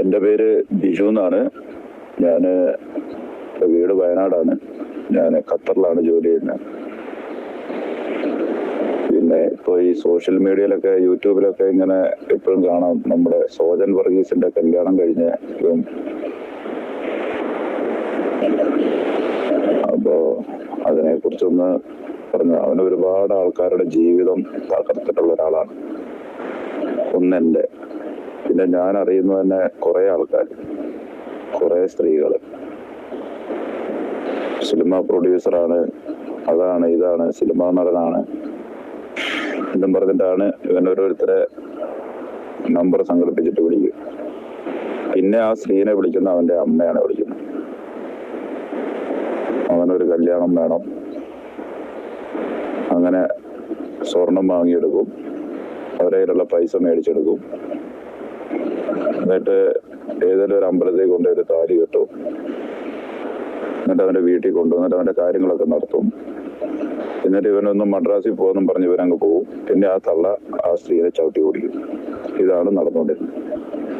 എന്റെ പേര് ബിജു എന്നാണ്. ഞാൻ വീട് വയനാടാണ്. ഞാൻ ഖത്തറിലാണ് ജോലി ചെയ്യുന്നത്. പിന്നെ ഇപ്പോൾ ഈ സോഷ്യൽ മീഡിയയിലൊക്കെ യൂട്യൂബിലൊക്കെ ഇങ്ങനെ എപ്പോഴും കാണാം. നമ്മുടെ സോജൻ വർഗീസിന്റെ കല്യാണം കഴിഞ്ഞ അപ്പോ അതിനെ കുറിച്ചൊന്ന് പറഞ്ഞു അവന് ഒരുപാട് ആൾക്കാരുടെ ജീവിതം തകർത്തിട്ടുള്ള ഒരാളാണ്. ഒന്നെന്റെ പിന്നെ ഞാൻ അറിയുന്ന തന്നെ കുറെ ആൾക്കാർ കുറെ സ്ത്രീകൾ. സിനിമ പ്രൊഡ്യൂസറാണ് അതാണ് ഇതാണ് സിനിമ നടനാണ്. എന്നും പറഞ്ഞിട്ടാണ് ഇവൻ ഓരോരുത്തരെ നമ്പർ സംഘടിപ്പിച്ചിട്ട് വിളിക്കും പിന്നെ ആ സ്ത്രീനെ വിളിക്കുന്ന അവന്റെ അമ്മയാണ് വിളിക്കുന്നത്. അവനൊരു കല്യാണം വേണം. അങ്ങനെ സ്വർണം വാങ്ങിയെടുക്കും. അവരെ കയ്യിലുള്ള പൈസ മേടിച്ചെടുക്കും. എന്നിട്ട് ഏതെങ്കിലും ഒരു അമ്പലത്തിൽ കൊണ്ട് ഒരു താലി കെട്ടും. എന്നിട്ട് അവന്റെ വീട്ടിൽ കൊണ്ടുവന്നിട്ട് അവന്റെ കാര്യങ്ങളൊക്കെ നടത്തും. എന്നിട്ട് ഇവനൊന്നും മദ്രാസിൽ പോകുമെന്നും പറഞ്ഞ് ഇവനങ്ങ് പോകും പിന്നെ ആ തള്ള ആ സ്ത്രീയെ ചവിട്ടി ഓടിക്കും. ഇതാണ് നടന്നുകൊണ്ടിരുന്നത്.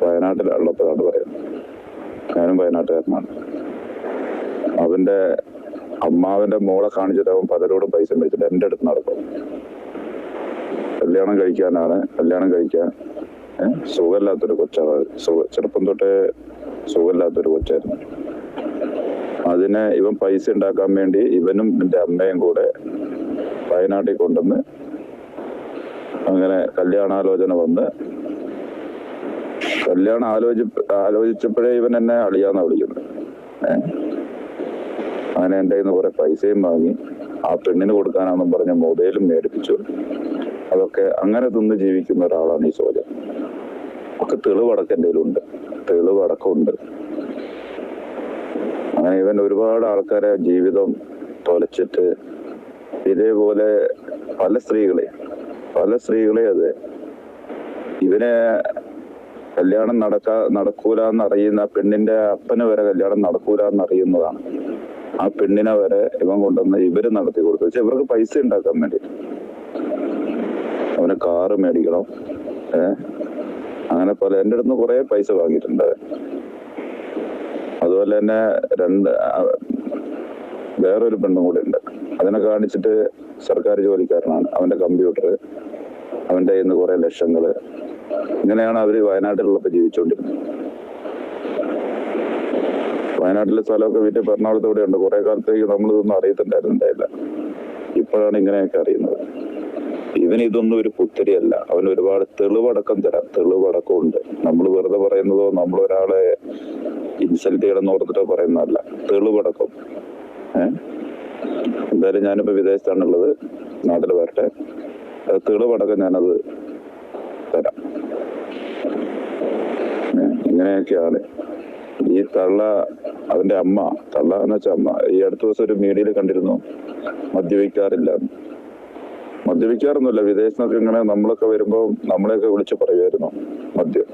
വയനാട്ടിലുള്ളപ്പോഴാണ് പറയുന്നത്. ഞാനും വയനാട്ടുകാരനാണ്. അവന്റെ അമ്മാവന്റെ മോളെ കാണിച്ചിട്ട് അവൻ പലരോടും പൈസ മേടിച്ചിട്ട് എന്റെ അടുത്ത് നടക്കും. കല്യാണം കഴിക്കാനാണ്. കല്യാണം കഴിക്കാൻ സുഖമില്ലാത്തൊരു കൊച്ചാണ്. ചെറുപ്പം തൊട്ടേ സുഖമില്ലാത്തൊരു കൊച്ചായിരുന്നു. അതിനെ ഇവൻ പൈസ ഉണ്ടാക്കാൻ വേണ്ടി ഇവനും എന്റെ അമ്മയും കൂടെ വയനാട്ടിൽ കൊണ്ടുവന്ന് അങ്ങനെ കല്യാണാലോചന വന്ന് കല്യാണം ആലോചി ആലോചിച്ചപ്പോഴേ ഇവൻ എന്നെ അളിയാന്നാ വിളിക്കുന്നത്. അങ്ങനെ എന്റെ കയ്യിൽ നിന്ന് കുറെ പൈസയും വാങ്ങി ആ പെണ്ണിന് കൊടുക്കാനാണെന്നും പറഞ്ഞ മൊബൈലും മേടിപ്പിച്ചു. അതൊക്കെ അങ്ങനെ തിന്ന് ജീവിക്കുന്ന ഒരാളാണ് ഈ സോജൻ. ഒക്കെ തെളിവടക്കം എന്റെ കയ്യിലുണ്ട്. തെളിവടക്കമുണ്ട്. അങ്ങനെ ഇവൻ ഒരുപാട് ആൾക്കാരെ ജീവിതം തൊലച്ചിട്ട് ഇതേപോലെ പല സ്ത്രീകളെ പല സ്ത്രീകളെ അത് ഇവനെ കല്യാണം നടക്ക നടക്കൂല എന്നറിയുന്ന പെണ്ണിന്റെ അപ്പന് വരെ കല്യാണം നടക്കൂല എന്നറിയുന്നതാണ് ആ പെണ്ണിനെ വരെ ഇവൻ കൊണ്ടുവന്ന് ഇവർ നടത്തി കൊടുത്തു. പക്ഷെ ഇവർക്ക് പൈസ ഉണ്ടാക്കാൻ വേണ്ടി. അവന് കാറ് മേടിക്കണം ഏഹ് അങ്ങനെ പല എന്റെ അടുത്ത് കുറെ പൈസ വാങ്ങിയിട്ടുണ്ട്. അതുപോലെ തന്നെ രണ്ട് വേറൊരു പെണ്ണും കൂടെ ഉണ്ട്. അതിനെ കാണിച്ചിട്ട് സർക്കാർ ജോലിക്കാരനാണ്. അവന്റെ കമ്പ്യൂട്ടർ അവന്റെ കയ്യിൽ നിന്ന് കുറെ ലക്ഷങ്ങൾ. ഇങ്ങനെയാണ് അവർ വയനാട്ടിലുള്ളപ്പോ ജീവിച്ചുകൊണ്ടിരുന്നത് വയനാട്ടിലെ സ്ഥലമൊക്കെ വിറ്റ് എറണാകുളത്ത് ഉണ്ട് കുറെ കാലത്തേക്ക് നമ്മളിതൊന്നും അറിയത്തുണ്ടായിരുന്നുണ്ടായില്ല ഇപ്പോഴാണ് ഇങ്ങനെയൊക്കെ അറിയുന്നത്. ഇവൻ ഇതൊന്നും ഒരു പുത്തരിയല്ല. അവൻ ഒരുപാട് തെളിവടക്കം തരാം. തെളിവടക്കം ഉണ്ട് നമ്മൾ വെറുതെ പറയുന്നതോ നമ്മൾ ഒരാളെ ഇൻസൾട്ട് ചെയ്യണമെന്ന് ഓർത്തിട്ടോ പറയുന്നതല്ല. തെളിവടക്കം. ഏഹ് എന്തായാലും ഞാനിപ്പോ വിദേശത്താണുള്ളത് നാട്ടിൽ വരട്ടെ. തെളിവടക്കം ഞാനത് തരാം. ഇങ്ങനെയൊക്കെയാണ്. ഈ തള്ള അവന്റെ അമ്മ തള്ള എന്ന് വെച്ചാൽ അമ്മ ഈ അടുത്ത ദിവസം ഒരു മീഡിയയിൽ കണ്ടിരുന്നു. മദ്യപിക്കാറില്ല. മദ്യപിക്കാറൊന്നുമില്ല. വിദേശത്തൊക്കെ ഇങ്ങനെ നമ്മളൊക്കെ വരുമ്പോ നമ്മളെയൊക്കെ വിളിച്ച് പറയുമായിരുന്നു മദ്യം.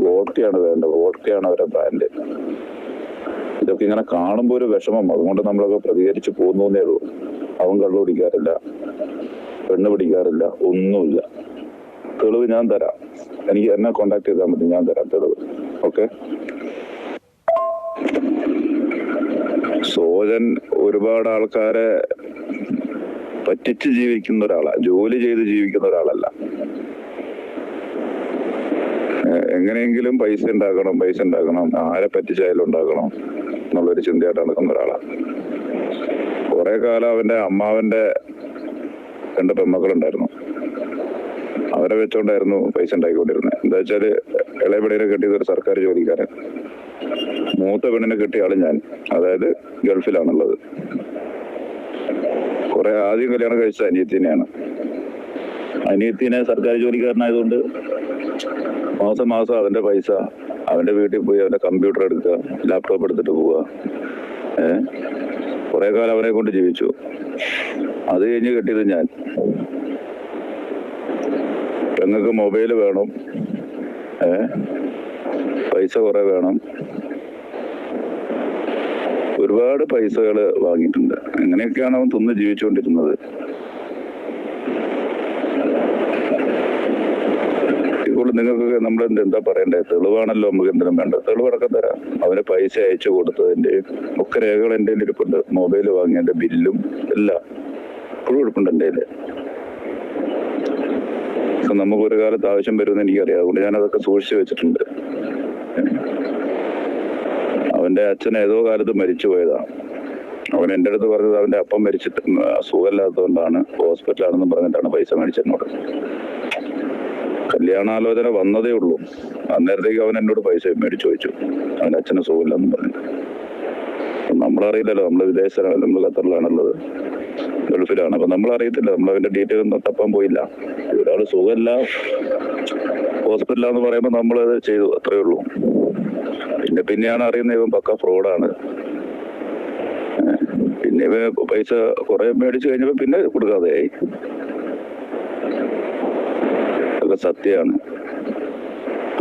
വോട്ടിയാണ് വേണ്ടത്. വോട്ടിയാണ് അവരുടെ ബ്രാൻഡ് ഇതൊക്കെ ഇങ്ങനെ കാണുമ്പോ ഒരു വിഷമം. അതുകൊണ്ട് നമ്മളൊക്കെ പ്രതികരിച്ച് പോകുന്നേ ഉള്ളൂ. അവൻ കള്ളു പിടിക്കാറില്ല. പെണ്ണ് പിടിക്കാറില്ല. ഒന്നുമില്ല. തെളിവ് ഞാൻ തരാം. എനിക്ക് എന്നെ കോണ്ടാക്ട് ചെയ്താൽ മതി. ഞാൻ തരാം തെളിവ്. ഓക്കെ സോജൻ ഒരുപാട് ആൾക്കാരെ പറ്റിച്ച് ജീവിക്കുന്ന ഒരാളാണ് ജോലി ചെയ്ത് ജീവിക്കുന്ന ഒരാളല്ല. എങ്ങനെയെങ്കിലും പൈസ ഉണ്ടാക്കണം പൈസ ഉണ്ടാക്കണം. ആരെ പറ്റിച്ചായാലും ഉണ്ടാക്കണം എന്നുള്ളൊരു ചിന്തയായിട്ട് നടക്കുന്ന ഒരാളാണ് കുറെ കാലം അവന്റെ അമ്മാവന്റെ രണ്ട് പെമ്മക്കളുണ്ടായിരുന്നു. അവരെ വെച്ചോണ്ടായിരുന്നു പൈസ ഉണ്ടാക്കിക്കൊണ്ടിരുന്നത് എന്താ വെച്ചാൽ ഇളയപടിയെ കെട്ടിയത് ഒരു സർക്കാർ ജോലിക്കാരൻ. മൂത്ത പെണ്ണിനെ കിട്ടിയ ആൾ ഞാൻ. അതായത് ഗൾഫിലാണുള്ളത്. കുറെ ആദ്യം കല്യാണം കഴിച്ച അനിയത്തിനെയാണ്. അനിയത്തിനെ സർക്കാർ ജോലിക്കാരനായതുകൊണ്ട് മാസം മാസം അവന്റെ പൈസ അവന്റെ വീട്ടിൽ പോയി അവന്റെ കമ്പ്യൂട്ടർ എടുക്കുക ലാപ്ടോപ്പ് എടുത്തിട്ട് പോവുക. ഏഹ് കുറെ കാലം അവനെ കൊണ്ട് ജീവിച്ചു. അത് കഴിഞ്ഞ് കെട്ടിയത് ഞാൻ. പെങ്ങൾക്ക് മൊബൈൽ വേണം. ഏഹ് പൈസ കുറെ വേണം. ഒരുപാട് പൈസകൾ വാങ്ങിയിട്ടുണ്ട്. അങ്ങനെയൊക്കെയാണ് അവൻ തിന്ന് ജീവിച്ചുകൊണ്ടിരുന്നത്. ഇപ്പോൾ നിങ്ങൾക്കൊക്കെ നമ്മൾ എന്ത് പറയണ്ടേ? തെളിവാണല്ലോ നമുക്ക് എന്തിനും വേണ്ട തെളിവടക്കം തരാം. അവന് പൈസ അയച്ചു കൊടുത്തതിന്റെയും ഒക്കെ രേഖകൾ എന്റെ ഇരിപ്പുണ്ട് മൊബൈൽ വാങ്ങിയതിന്റെ ബില്ലും എല്ലാം ഇപ്പോഴും ഇരിപ്പുണ്ട് പക്ഷെ നമുക്ക് ഒരു കാലത്ത് ആവശ്യം വരുമെന്ന് എനിക്കറിയാം. അതുകൊണ്ട് ഞാൻ അതൊക്കെ സൂക്ഷിച്ചു വെച്ചിട്ടുണ്ട്. അവന്റെ അച്ഛൻ ഏതോ കാലത്ത് മരിച്ചു പോയതാണ് അവൻ എന്റെ അടുത്ത് പറഞ്ഞത് അവന്റെ അപ്പം മരിച്ചിട്ട് സുഖമില്ലാത്തതുകൊണ്ടാണ് ഹോസ്പിറ്റലാണെന്ന് പറഞ്ഞിട്ടാണ് പൈസ മേടിച്ചെന്നോട് കല്യാണാലോചന വന്നതേ ഉള്ളൂ. അന്നേരത്തേക്ക് അവൻ എന്നോട് പൈസ മേടിച്ചു ചോദിച്ചു അവന്റെ അച്ഛന് സുഖമില്ലെന്ന് പറഞ്ഞു നമ്മളറിയില്ലല്ലോ നമ്മൾ വിദേശത്താണ് നമ്മൾ ഖത്തറിലാണുള്ളത്. ഗൾഫിലാണ്. അപ്പൊ നമ്മളറിയത്തില്ല നമ്മൾ അവന്റെ ഡീറ്റെയിൽ ഒന്നും തപ്പാൻ പോയില്ല. ഒരാൾ സുഖമില്ല ഹോസ്പിറ്റലാന്ന് പറയുമ്പോൾ നമ്മളത് ചെയ്തു അത്രേ ഉള്ളൂ. പിന്നെ പിന്നെയാണ് അറിയുന്നത് ഇവൻ പക്ക ഫ്രോഡാണ്. പിന്നെ ഇവ പൈസ കുറെ മേടിച്ചു കഴിഞ്ഞപ്പോ പിന്നെ കൊടുക്കാതെയായി. അതൊക്കെ സത്യമാണ്.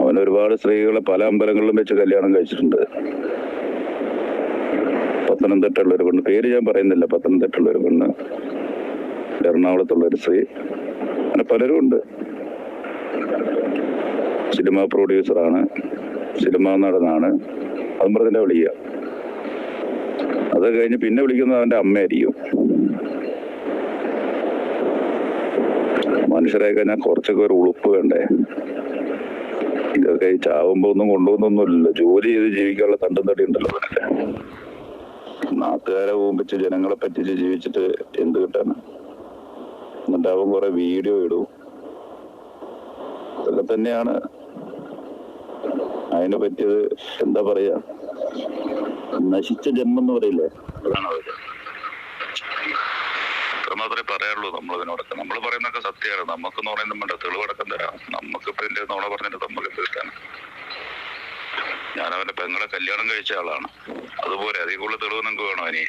അവൻ ഒരുപാട് സ്ത്രീകളെ പല അമ്പലങ്ങളിലും വെച്ച് കല്യാണം കഴിച്ചിട്ടുണ്ട്. പത്തനംതിട്ടുള്ള ഒരു പെണ്ണ്. പേര് ഞാൻ പറയുന്നില്ല പത്തനംതിട്ടുള്ള ഒരു പെണ്ണ്. എറണാകുളത്തുള്ള ഒരു സ്ത്രീ. അങ്ങനെ പലരും ഉണ്ട് സിനിമ പ്രൊഡ്യൂസറാണ് സിനിമാ നടനാണ്. അതും പറഞ്ഞില്ല വിളിക്കുക. അത് കഴിഞ്ഞ് പിന്നെ വിളിക്കുന്നത് അവന്റെ അമ്മയായിരിക്കും. മനുഷ്യരെ കഴിഞ്ഞാൽ കുറച്ചൊക്കെ ഒരു ഉളുപ്പ് വേണ്ടേ ഇതൊക്കെ ഈ ചാവുമ്പോ ഒന്നും കൊണ്ടുപോകുന്നൊന്നുമില്ലല്ലോ. ജോലി ചെയ്ത് ജീവിക്കാനുള്ള തണ്ടും തടി ഉണ്ടല്ലോ നാട്ടുകാരെ ഊമ്പിച്ച് ജനങ്ങളെ പറ്റിച്ച് ജീവിച്ചിട്ട് എന്ത് കിട്ടാന്? എന്നിട്ട് അവൻ കുറെ വീഡിയോ ഇടും. ഇതൊക്കെ തന്നെയാണ് അതിനെ പറ്റിയത് എന്താ പറയാ? നശിച്ച ജന്മം എന്ന് പറയില്ലേ? അതാണ് മാത്രമേ പറയാറുള്ളൂ നമ്മൾ ഇതിനോടൊക്കെ നമ്മൾ പറയുന്നൊക്കെ സത്യമാണ്. നമുക്കെന്ന് പറയുന്നത് നമ്മുടെ തെളിവടക്കം തരാം. നമുക്കിപ്പോ ഇതിന്റെ നോണ പറഞ്ഞിട്ട് നമുക്ക് എന്ത് ഞാൻ അവന്റെ പെങ്ങളെ കല്യാണം കഴിച്ച ആളാണ്. അതുപോലെ അതിൽ കൂടുതൽ തെളിവ് നിങ്ങൾക്ക് വേണോ ഇനി?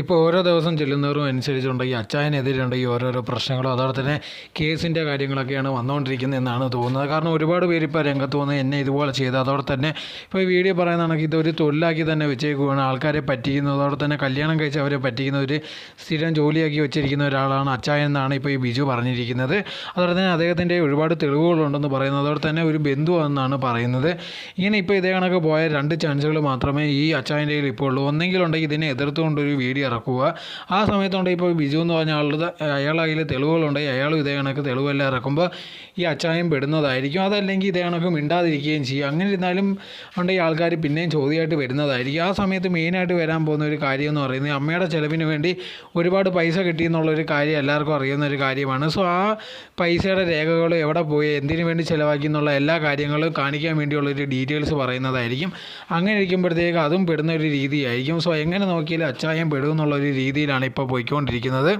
ഇപ്പോൾ ഓരോ ദിവസം ചെല്ലുന്നവരും അനുസരിച്ചുണ്ടെങ്കിൽ അച്ചായനെതിരുണ്ടെങ്കിൽ ഓരോരോ പ്രശ്നങ്ങളും അതോടെ തന്നെ കേസിന്റെ കാര്യങ്ങളൊക്കെയാണ് വന്നുകൊണ്ടിരിക്കുന്നത് എന്നാണ് തോന്നുന്നത്. കാരണം ഒരുപാട് പേര് ഇപ്പോൾ രംഗത്ത് വന്ന് എന്നെ ഇതുപോലെ ചെയ്ത് അതോടെ തന്നെ ഇപ്പോൾ ഈ വീഡിയോ പറയുന്നതാണെങ്കിൽ ഇതൊരു തൊഴിലാക്കി തന്നെ വെച്ചേക്കുവാണ്. ആൾക്കാരെ പറ്റിക്കുന്നത് അതോടെ തന്നെ കല്യാണം കഴിച്ച് അവരെ പറ്റിക്കുന്ന ഒരു സ്ഥിരം ജോലിയാക്കി വെച്ചിരിക്കുന്ന ഒരാളാണ് അച്ചായൻ എന്നാണ് ഇപ്പോൾ ഈ ബിജു പറഞ്ഞിരിക്കുന്നത്. അതോടെ തന്നെ അദ്ദേഹത്തിന്റെ ഒരുപാട് തെളിവുകളുണ്ടെന്ന് പറയുന്നത് അതോടെ തന്നെ ഒരു ബന്ധുവാണെന്നാണ് പറയുന്നത്. ഇങ്ങനെ ഇപ്പോൾ ഇതേ കണക്ക് പോയ രണ്ട് ചാൻസുകൾ മാത്രമേ ഈ അച്ചായന്റെ ഇപ്പോൾ ഉള്ളൂ. ഒന്നെങ്കിലുണ്ടെങ്കിൽ ഇതിനെ എതിർത്തുകൊണ്ടൊരു വീഡിയോ ഇറക്കുക. ആ സമയത്തുണ്ട് ഇപ്പോൾ ബിജു എന്ന് പറഞ്ഞ ആളുടെ അയാൾ കയ്യിൽ തെളിവുകളുണ്ടെങ്കിൽ അയാളും ഇതേ കണക്ക് തെളിവെല്ലാം ഇറക്കുമ്പോൾ ഈ അച്ചായം പെടുന്നതായിരിക്കും. അതല്ലെങ്കിൽ ഇതേ കണക്ക് മിണ്ടാതിരിക്കുകയും ചെയ്യും. അങ്ങനെ ഇരുന്നാലും ഉണ്ടെങ്കിൽ ആൾക്കാർ പിന്നെയും ചോദ്യമായിട്ട് വരുന്നതായിരിക്കും. ആ സമയത്ത് മെയിനായിട്ട് വരാൻ പോകുന്ന ഒരു കാര്യം എന്ന് പറയുന്നത് അമ്മയുടെ ചിലവിന് വേണ്ടി ഒരുപാട് പൈസ കിട്ടിയെന്നുള്ളൊരു കാര്യം എല്ലാവർക്കും അറിയുന്ന ഒരു കാര്യമാണ്. സോ ആ പൈസയുടെ രേഖകൾ എവിടെ പോയി എന്തിനു വേണ്ടി ചിലവാക്കി എന്നുള്ള എല്ലാ കാര്യങ്ങളും കാണിക്കാൻ വേണ്ടിയുള്ളൊരു ഡീറ്റെയിൽസ് പറയുന്നതായിരിക്കും. അങ്ങനെ ഇരിക്കുമ്പോഴത്തേക്ക് അതും പെടുന്ന ഒരു രീതിയായിരിക്കും. സോ എങ്ങനെ നോക്കിയാലും അച്ചായം പെടും. എന്നുള്ളൊരു രീതിയിലാണ് ഇപ്പോൾ പോയിക്കൊണ്ടിരിക്കുന്നത്.